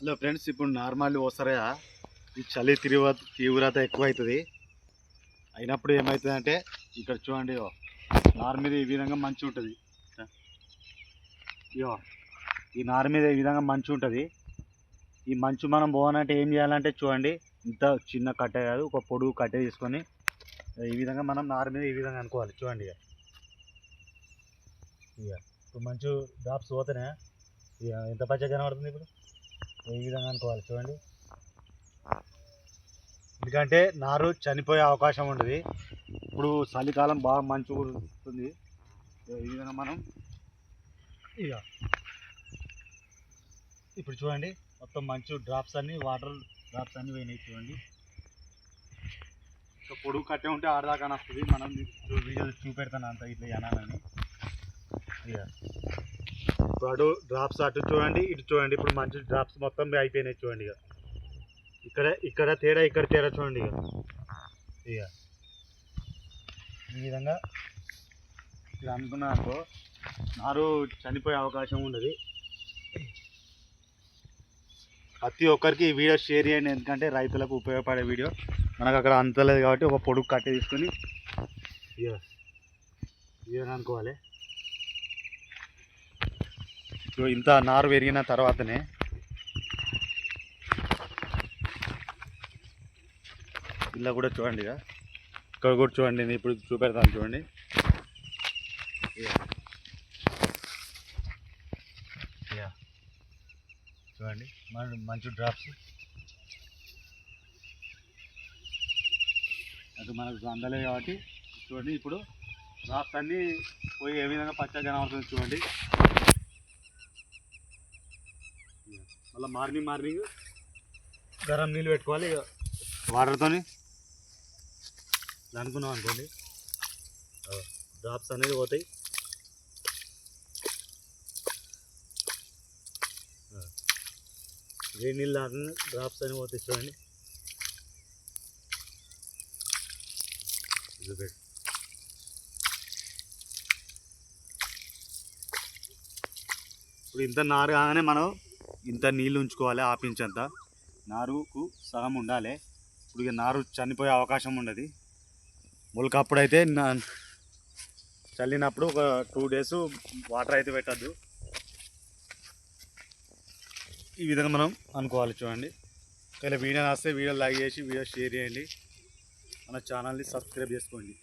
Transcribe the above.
Hello friends ఇప్పుడు normal వస్తారా ఈ చలి తీవ్ర తీవ్రత ఎక్కువ అవుతుంది అయినప్పుడు ఏమవుతుంది అంటే ఇక్కడ చూడండి ఇగో నార్ మీద ఈ విధంగా మంచి ఉంటుంది ఇగో ఈ నార్ మీద ఈ విధంగా మంచు ఉంటుంది ఈ మంచు మనం పోవాలంటే ఏం చేయాలంటే చూడండి ఇంత చిన్న కట్టె కాదు ఒక పొడుగు కట్టె తీసుకొని ఈ విధంగా మనం నార్ మీద ఈ విధంగా అనుకోవాలి. చూడండి ఇక ఇక ఇప్పుడు మంచు డ్రాప్స్ పోతేనే ఇక ఎంత పచ్చగా కనబడుతుంది ఇప్పుడు? ఈ విధంగా అనుకోవాలి చూడండి. ఎందుకంటే నారు చనిపోయే అవకాశం ఉండదు. ఇప్పుడు చలికాలం బాగా మంచు కురుస్తుంది. ఈ విధంగా మనం ఇక ఇప్పుడు చూడండి మొత్తం మంచు డ్రాప్స్ అన్ని వాటర్ డ్రాప్స్ అన్ని పోయినాయి చూడండి. సో పొడుగు కట్టే ఉంటే ఆడదాకా వస్తుంది మనం వీడియోలు చూపెడతాను అంత ఇట్లా జనాలని. ఇక అటు డ్రాప్స్ అటు చూడండి ఇటు చూడండి. ఇప్పుడు మంచి డ్రాప్స్ మొత్తం అయిపోయినాయి చూడండి ఇక. ఇక్కడ ఇక్కడ తేడా ఇక్కడ తేడా చూడండి ఇక. ఇక. ఈ విధంగా ఇది అనుకున్నా అనుకో నారు చనిపోయే అవకాశం ఉన్నది. ప్రతి ఒక్కరికి ఈ వీడియో షేర్ చేయండి. ఎందుకంటే రైతులకు ఉపయోగపడే వీడియో. మనకు అక్కడ అంతలేదు కాబట్టి ఒక పొడుగు కట్టె తీసుకొని ఇక విధంగా అనుకోవాలి ఇంత నారు పెరిగిన తర్వాతనే ఇలా కూడా చూడండి ఇక. ఇక్కడ కూడా చూడండి నేను ఇప్పుడు చూపెడతాను చూడండి. చూడండి మన మంచి డ్రాప్స్ అది మనకు అందలేదు కాబట్టి చూడండి ఇప్పుడు డ్రాప్స్ అన్నీ పోయి ఏ విధంగా పచ్చగా కనబడుతుంది చూడండి. మళ్ళీ మార్నింగ్ మార్నింగ్ గరం నీళ్ళు పెట్టుకోవాలి ఇక వాటర్తోని అనుకున్నాం అనుకోండి. డ్రాప్స్ అనేది పోతాయి. వేడి నీళ్ళు తాగంగా డ్రాప్స్ అనేవి పోతాయి చూడండి. ఇప్పుడు ఇంత నారు కాగానే మనం ఇంత నీళ్ళు ఉంచుకోవాలి ఆపించంత. నారుకు సగం ఉండాలి. ఇప్పుడు ఇక నారు చనిపోయే అవకాశం ఉండదు. మొలక అప్పుడైతే చల్లినప్పుడు ఒక టూ డేస్ వాటర్ అయితే పెట్టద్దు. ఈ విధంగా మనం అనుకోవాలి చూడండి. ఒకవేళ వీడియో వస్తే వీడియో లైక్ చేసి వీడియో షేర్ చేయండి. మన ఛానల్ని సబ్స్క్రైబ్ చేసుకోండి.